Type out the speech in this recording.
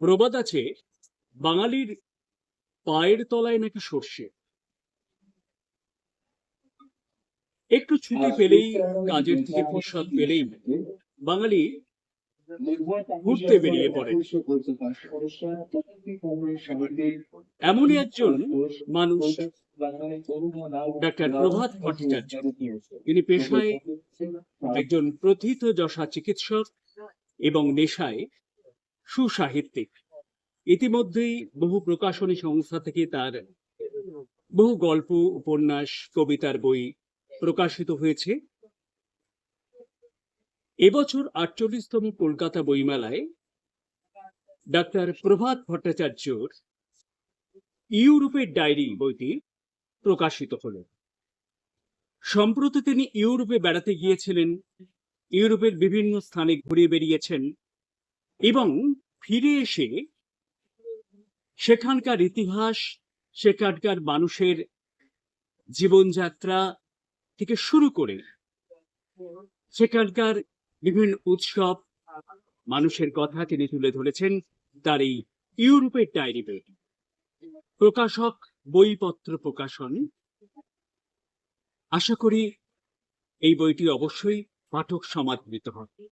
প্রবাদ আছে বাঙালির পায়ের তলায় নাকি সর্ষে? একটু ছুটি পেলেই কাজের থেকে ফুরসত পেলেই বাঙালি ঘুরতে বেরিয়ে পড়ে। এমনই একজন মানুষ ডাক্তার প্রভাত ভট্টাচার্য। তিনি পেশায় একজন প্রথিত যশা চিকিৎসক এবং নেশায় সুসাহিত্যিক। ইতিমধ্যেই বহু প্রকাশনী সংস্থা থেকে তার বহু গল্প উপন্যাস কবিতার বই প্রকাশিত হয়েছে। এবছর আটচল্লিশতম কলকাতা বইমেলায় ডাক্তার প্রভাত ভট্টাচার্যর ইউরোপের ডায়েরি বইটি প্রকাশিত হল। সম্প্রতি তিনি ইউরোপে বেড়াতে গিয়েছিলেন ইউরোপের বিভিন্ন স্থানে ঘুরে বেরিয়েছেন এবং ফিরে এসে সেখানকার ইতিহাস, সেখানকার মানুষের জীবনযাত্রা থেকে শুরু করে সেখানকার বিভিন্ন উৎসব, মানুষের কথা তিনি তুলে ধরেছেন তার এই ইউরোপের ডায়েরি বই প্রকাশক বইপত্র প্রকাশন। আশা করি এই বইটি অবশ্যই পাঠক সমাদৃত হবে।